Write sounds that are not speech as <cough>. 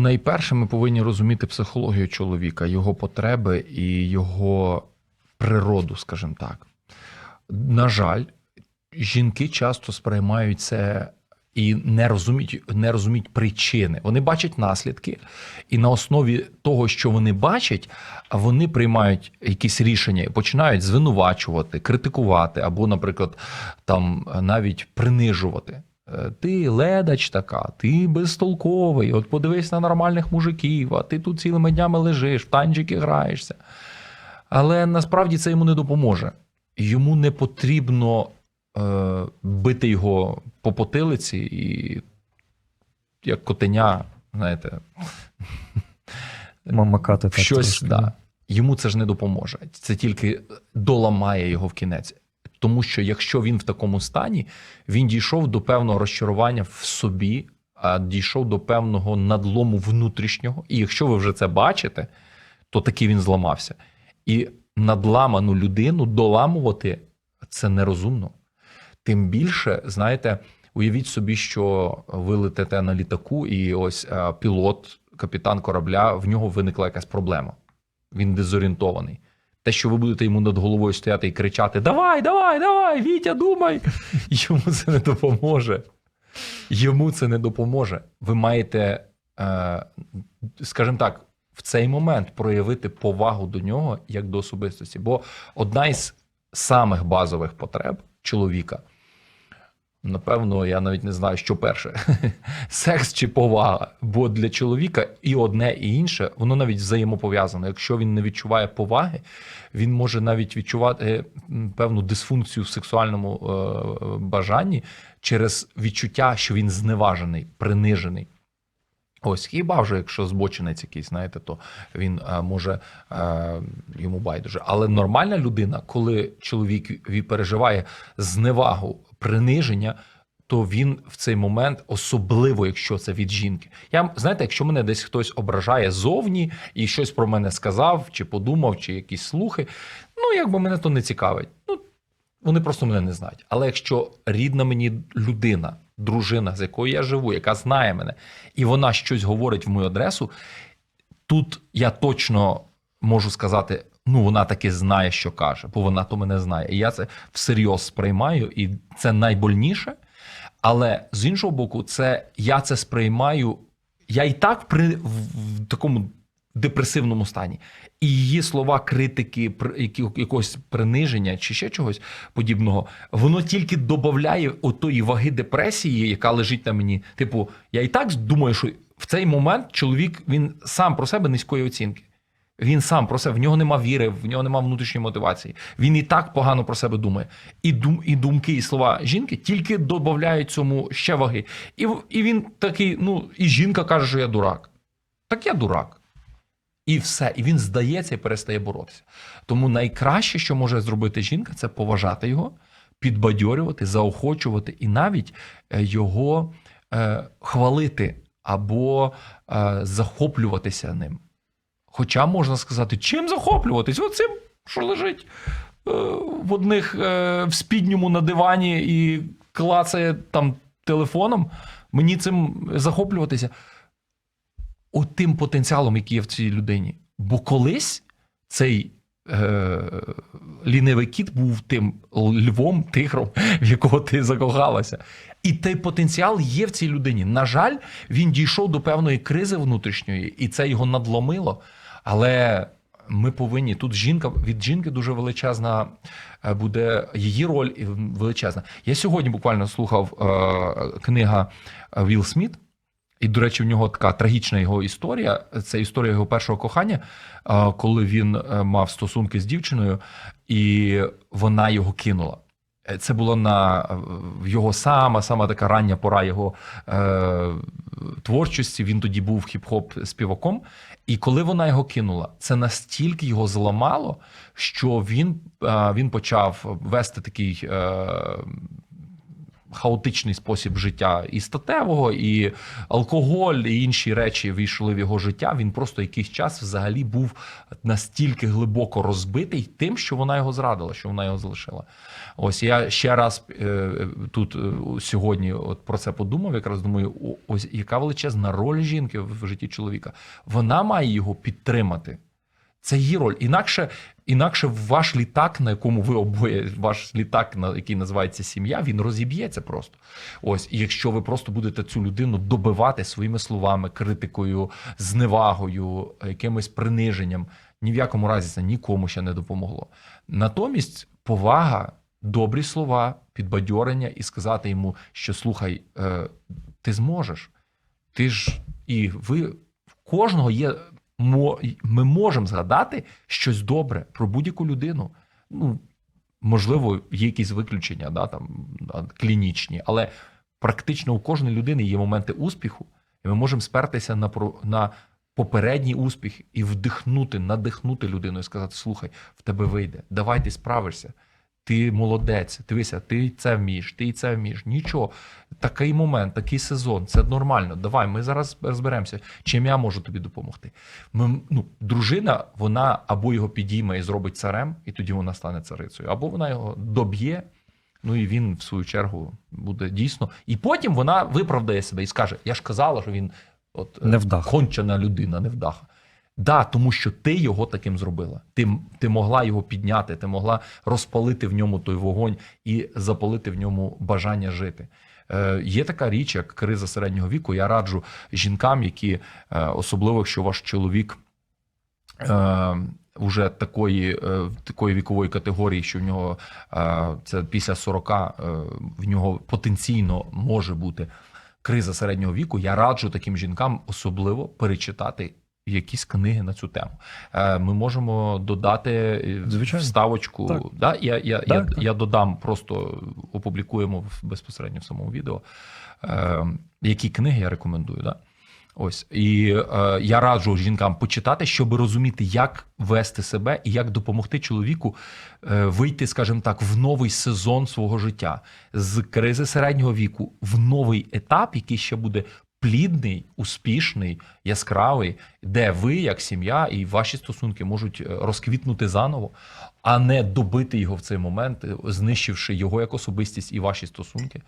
найперше, ми повинні розуміти психологію чоловіка, його потреби і його природу, скажімо так. На жаль, жінки часто сприймають це і не розуміють, не розуміють причини. Вони бачать наслідки, і на основі того, що вони бачать, вони приймають якісь рішення і починають звинувачувати, критикувати або, наприклад, там навіть принижувати. Ти ледач така, ти безтолковий. От подивись на нормальних мужиків, а ти тут цілими днями лежиш, в танчики граєшся. Але насправді це йому не допоможе. Йому не потрібно е, бити його по потилиці і як котеня, знаєте, Мамакати щось. Да. Йому це ж не допоможе. Це тільки доламає його в кінець. Тому що якщо він в такому стані, він дійшов до певного розчарування в собі, а дійшов до певного надлому внутрішнього. І якщо ви вже це бачите, то таки він зламався. І надламану людину доламувати це нерозумно. Тим більше, знаєте, уявіть собі, що ви летите на літаку, і ось е, пілот, капітан корабля, в нього виникла якась проблема. Він дезорієнтований. Те, що ви будете йому над головою стояти і кричати: Давай, давай, давай, Вітя, думай! <laughs> Йому це не допоможе. Йому це не допоможе. Ви маєте, е, скажімо так, в цей момент проявити повагу до нього як до особистості. Бо одна із самих базових потреб чоловіка, напевно, я навіть не знаю, що перше: <laughs> секс чи повага. Бо для чоловіка і одне, і інше, воно навіть взаємопов'язано. Якщо він не відчуває поваги, він може навіть відчувати певну дисфункцію в сексуальному е, бажанні через відчуття, що він зневажений, принижений. Ось хіба вже, якщо збочинець якийсь, знаєте, то він е, може е, йому байдуже. Але нормальна людина, коли чоловік переживає зневагу, приниження, то він в цей момент, особливо якщо це від жінки. Я знаєте, якщо мене десь хтось ображає зовні і щось про мене сказав, чи подумав, чи якісь слухи, ну якби мене то не цікавить. Ну вони просто мене не знають. Але якщо рідна мені людина, дружина, з якою я живу, яка знає мене, і вона щось говорить в мою адресу, тут я точно можу сказати: ну, вона таки знає, що каже, бо вона то мене знає. І я це всерйоз сприймаю, і це найбольніше. Але з іншого боку, це я це сприймаю. Я і так при в, такому депресивному стані. І її слова критики, якогось приниження чи ще чогось подібного, воно тільки додає отої ваги депресії, яка лежить на мені. Типу, я і так думаю, що в цей момент чоловік він сам про себе низької оцінки. Він сам про себе, в нього нема віри, в нього нема внутрішньої мотивації. Він і так погано про себе думає. І дум, і думки, і слова жінки тільки додають цьому ще ваги. І, і він такий, ну, і жінка каже, що я дурак. Так я дурак. І все. І він здається і перестає боротися. Тому найкраще, що може зробити жінка, це поважати його, підбадьорювати, заохочувати і навіть е, його е, хвалити або е, захоплюватися ним. Хоча можна сказати, чим захоплюватись? Оцим, що лежить е, в одних е, в спідньому на дивані і клацає там телефоном. Мені цим захоплюватися. От тим потенціалом, який є в цій людині. Бо колись цей е, лінивий кіт був тим львом, тигром, <laughs> в якого ти закохалася. І той потенціал є в цій людині. На жаль, він дійшов до певної кризи внутрішньої, і це його надломило. Але ми повинні тут жінка від жінки дуже величезна е, буде її роль величезна. Я сьогодні буквально слухав е, книга е, Вілл Сміт. І, до речі, в нього така трагічна його історія. Це історія його першого кохання, е, коли він е, мав стосунки з дівчиною, і вона його кинула. Е, Це було на його сама, сама така рання пора його е, творчості. Він тоді був хіп-хоп співаком. І коли вона його кинула, це настільки його зламало, що він, е, він почав вести такий. Е, хаотичний спосіб життя і статевого, і алкоголь, і інші речі війшли в його життя. Він просто якийсь час взагалі був настільки глибоко розбитий тим, що вона його зрадила, що вона його залишила. Ось я ще раз е, тут е, сьогодні от про це подумав. Якраз думаю, ось яка величезна роль жінки в житті чоловіка. Вона має його підтримати. Це її роль. Інакше, інакше ваш літак, на якому ви обоє, ваш літак, на який називається сім'я, він розіб'ється просто. Ось, і якщо ви просто будете цю людину добивати своїми словами, критикою, зневагою, якимось приниженням, ні в якому разі це нікому ще не допомогло. Натомість повага, добрі слова, підбадьорення і сказати йому, що слухай, е, ти зможеш. Ти ж і ви в кожного є. Ми можемо згадати щось добре про будь-яку людину. Ну, можливо, є якісь виключення, да, там, клінічні, але практично у кожної людини є моменти успіху, і ми можемо спертися на, на попередній успіх і вдихнути, надихнути людину і сказати: слухай, в тебе вийде, давай ти справишся. Ти молодець, дивися, ти це вмієш, ти це вмієш. Нічого, такий момент, такий сезон, це нормально. Давай, ми зараз розберемося, чим я можу тобі допомогти. Ми, ну, дружина, вона або його підійме і зробить царем, і тоді вона стане царицею, або вона його доб'є. Ну і він, в свою чергу, буде дійсно. І потім вона виправдає себе і скаже: Я ж казала, що він от е, Невдаха. кончена людина, невдаха. Да, тому що ти його таким зробила. Ти, ти могла його підняти, ти могла розпалити в ньому той вогонь і запалити в ньому бажання жити. Е, є така річ, як криза середнього віку. Я раджу жінкам, які, е, особливо якщо ваш чоловік е, уже такої, е, такої вікової категорії, що в нього е, це після 40, е, в нього потенційно може бути криза середнього віку. Я раджу таким жінкам особливо перечитати якісь книги на цю тему. Е, Ми можемо додати е, Звичайно. вставочку. Так. Да? Я, я, я, Так, так. я додам, просто опублікуємо в- безпосередньо в самому відео, е, які книги я рекомендую. Да? Ось і е, я раджу жінкам почитати, щоб розуміти, як вести себе і як допомогти чоловіку е, вийти, скажімо так, в новий сезон свого життя з кризи середнього віку в новий етап, який ще буде плідний, успішний, яскравий, де ви, як сім'я, і ваші стосунки можуть е, розквітнути заново, а не добити його в цей момент, е, знищивши його як особистість і ваші стосунки.